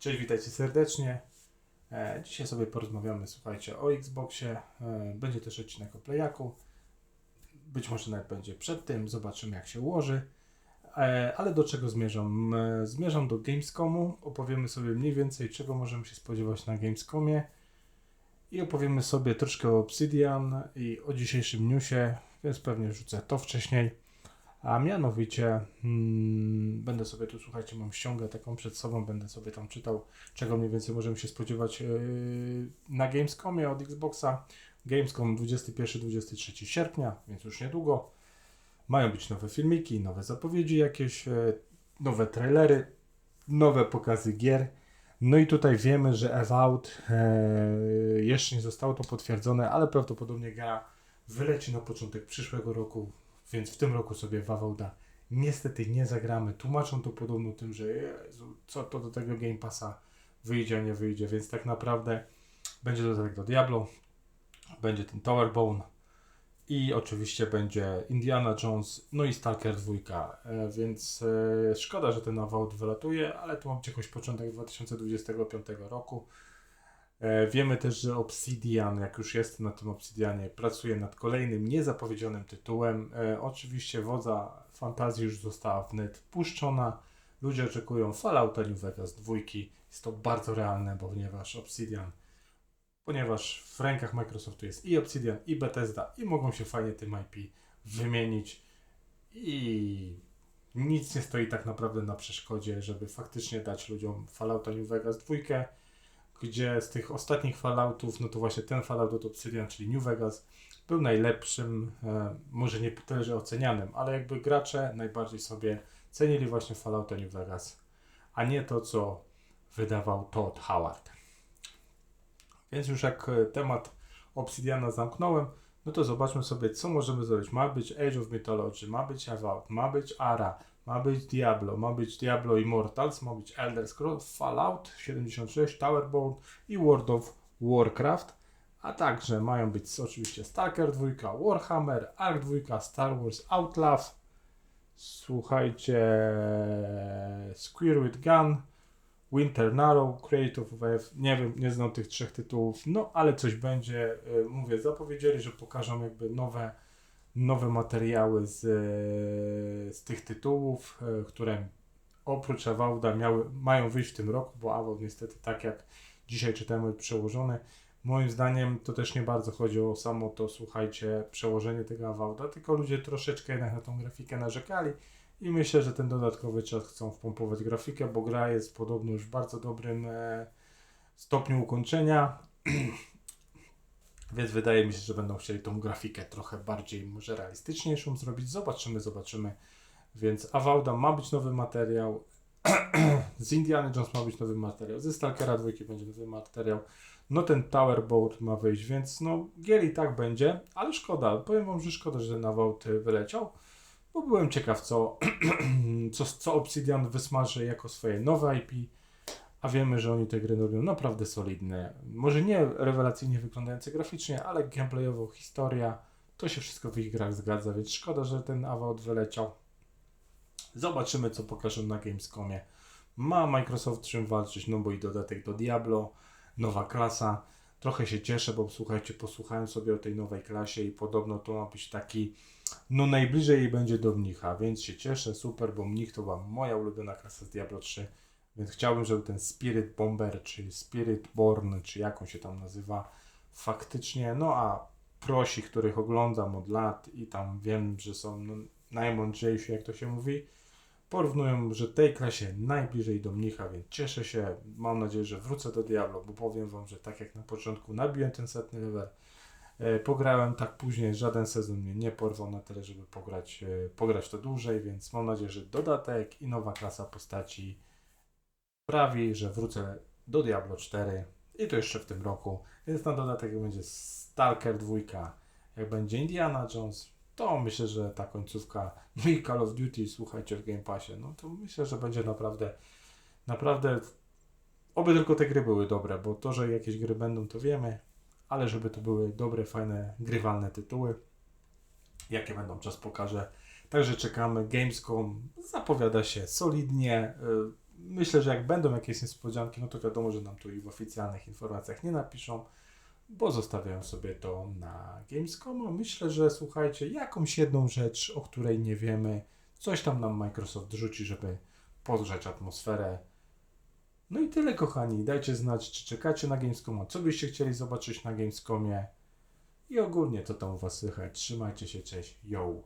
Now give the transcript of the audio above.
Cześć, witajcie serdecznie. E, dzisiaj sobie porozmawiamy, słuchajcie, o Xboxie. E, będzie też odcinek o Playaku. Być może nawet będzie przed tym, zobaczymy jak się ułoży. E, ale do czego zmierzam? Zmierzam do Gamescomu. Opowiemy sobie mniej więcej, czego możemy się spodziewać na Gamescomie. I opowiemy sobie troszkę o Obsidian i o dzisiejszym newsie, więc pewnie rzucę to wcześniej. A mianowicie hmm, będę sobie tu, słuchajcie, mam ściągę taką przed sobą, będę sobie tam czytał, czego mniej więcej możemy się spodziewać yy, na Gamescomie od Xboxa. Gamescom 21-23 sierpnia, więc już niedługo. Mają być nowe filmiki, nowe zapowiedzi jakieś, yy, nowe trailery, nowe pokazy gier. No i tutaj wiemy, że Evout yy, jeszcze nie zostało to potwierdzone, ale prawdopodobnie gra wyleci na początek przyszłego roku, więc w tym roku sobie Wawałda niestety nie zagramy. Tłumaczą to podobno tym, że Jezu, co to do tego Game Passa wyjdzie, a nie wyjdzie, więc tak naprawdę będzie dodatek do Diablo, będzie ten Tower Bone i oczywiście będzie Indiana Jones, no i Stalker 2, e, więc e, szkoda, że ten Avowed wylatuje, ale tu mam jakoś początek 2025 roku. E, Wiemy też, że Obsidian, jak już jest na tym Obsidianie, pracuje nad kolejnym niezapowiedzianym tytułem. E, oczywiście wodza fantazji już została wnet puszczona. Ludzie oczekują Fallouta New Vegas 2. Jest to bardzo realne, ponieważ Obsidian, ponieważ w rękach Microsoftu jest i Obsidian, i Bethesda, i mogą się fajnie tym IP wymienić. I nic nie stoi tak naprawdę na przeszkodzie, żeby faktycznie dać ludziom Fallouta New Vegas 2 gdzie z tych ostatnich Falloutów, no to właśnie ten Fallout od Obsidian, czyli New Vegas, był najlepszym, e, może nie tyle, że ocenianym, ale jakby gracze najbardziej sobie cenili właśnie Fallouta New Vegas, a nie to, co wydawał Todd Howard. Więc już jak e, temat Obsidiana zamknąłem, no to zobaczmy sobie, co możemy zrobić. Ma być Age of Mythology, ma być Avowed, ma być Ara, ma być Diablo, ma być Diablo Immortals, ma być Elder Scrolls, Fallout 76, Towerborn i World of Warcraft, a także mają być oczywiście Stalker 2, Warhammer, Ark 2, Star Wars Outlaw, słuchajcie, Square with Gun, Winter Narrow, Creative Wave, nie wiem, nie znam tych trzech tytułów, no ale coś będzie, y, mówię, zapowiedzieli, że pokażą jakby nowe nowe materiały z, e, z tych tytułów, e, które oprócz Avowda miały, mają wyjść w tym roku, bo Avowd niestety tak jak dzisiaj czytamy przełożony, moim zdaniem to też nie bardzo chodzi o samo to, słuchajcie, przełożenie tego Avowda, tylko ludzie troszeczkę jednak na tą grafikę narzekali i myślę, że ten dodatkowy czas chcą wpompować grafikę, bo gra jest podobno już w bardzo dobrym e, stopniu ukończenia. Więc wydaje mi się, że będą chcieli tą grafikę trochę bardziej, może realistyczniejszą zrobić. Zobaczymy, zobaczymy. Więc Avowda ma być nowy materiał. z Indiana Jones ma być nowy materiał. Ze Stalkera 2 będzie nowy materiał. No ten Tower Boat ma wyjść, więc no gier i tak będzie, ale szkoda. Powiem wam, że szkoda, że ten Avowed wyleciał, bo byłem ciekaw, co, co, co Obsidian wysmaży jako swoje nowe IP a wiemy, że oni te gry robią naprawdę solidne. Może nie rewelacyjnie wyglądające graficznie, ale gameplayowo historia, to się wszystko w ich grach zgadza, więc szkoda, że ten Avowed wyleciał. Zobaczymy, co pokażą na Gamescomie. Ma Microsoft czym walczyć, no bo i dodatek do Diablo, nowa klasa. Trochę się cieszę, bo słuchajcie, posłuchałem sobie o tej nowej klasie i podobno to ma być taki, no najbliżej jej będzie do mnicha, więc się cieszę, super, bo mnich to była moja ulubiona klasa z Diablo 3 więc chciałbym, żeby ten Spirit Bomber, czy Spirit Born, czy jak on się tam nazywa, faktycznie, no a prosi, których oglądam od lat i tam wiem, że są no, najmądrzejsi, jak to się mówi, porównują, że tej klasie najbliżej do mnicha, więc cieszę się, mam nadzieję, że wrócę do Diablo, bo powiem Wam, że tak jak na początku nabiłem ten setny level, e, pograłem tak później, żaden sezon mnie nie porwał na tyle, żeby pograć, e, pograć to dłużej, więc mam nadzieję, że dodatek i nowa klasa postaci sprawi, że wrócę do Diablo 4 i to jeszcze w tym roku. Więc na dodatek będzie Stalker 2, jak będzie Indiana Jones, to myślę, że ta końcówka i Call of Duty, słuchajcie, w Game Passie, no to myślę, że będzie naprawdę, naprawdę, oby tylko te gry były dobre, bo to, że jakieś gry będą, to wiemy, ale żeby to były dobre, fajne, grywalne tytuły, jakie będą, czas pokaże. Także czekamy. Gamescom zapowiada się solidnie. Y, myślę, że jak będą jakieś niespodzianki, no to wiadomo, że nam tu i w oficjalnych informacjach nie napiszą, bo zostawiają sobie to na Gamescom. Myślę, że słuchajcie, jakąś jedną rzecz, o której nie wiemy, coś tam nam Microsoft rzuci, żeby podgrzać atmosferę. No i tyle, kochani. Dajcie znać, czy czekacie na Gamescoma, co byście chcieli zobaczyć na Gamescomie. I ogólnie, co tam u Was słychać. Trzymajcie się, cześć. Yo!